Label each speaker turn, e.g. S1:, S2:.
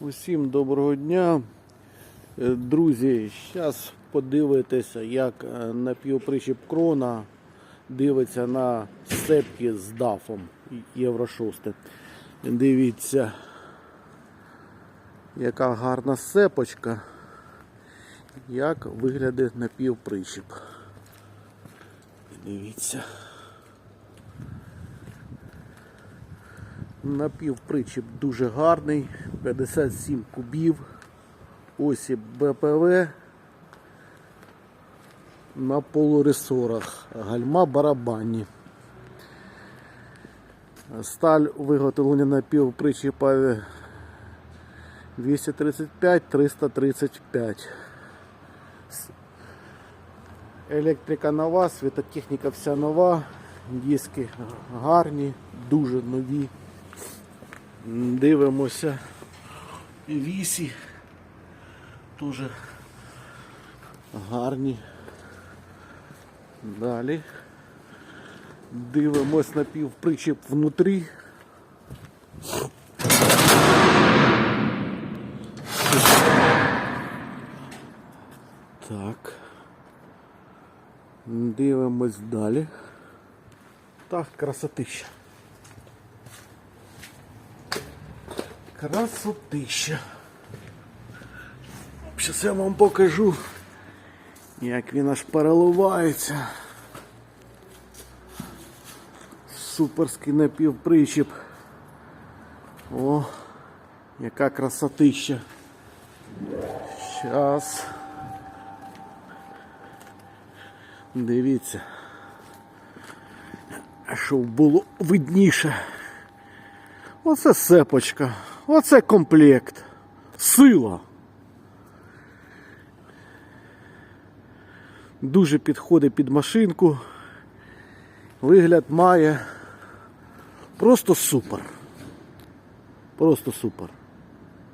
S1: Усім доброго дня. Е, Друзі, зараз подивитися, як е, напівпричіп крона дивиться на сцепки з дафом Євро 6. Дивіться, яка гарна сцепочка, як виглядає напівпричіп. Дивіться. Напівпричіп дуже гарний, 57 кубів, осі БПВ на полуресорах, гальма барабанні. Сталь виготовлення напівпричіпа 235-335. Електрика нова, світотехніка вся нова, диски гарні, дуже нові. Дивимося вісі. Дуже гарні. Далі. Дивимось на півпричіп внутрі. Так. Дивимось далі. Так, красотища. Красотища. Зараз я вам покажу, як він аж переливається. Суперський напівпричіп. О, яка красотища. Щас. Дивіться. Щоб було видніше. Оце сепочка. Оце комплект. Сила. Дуже підходить під машинку. Вигляд має просто супер. Просто супер.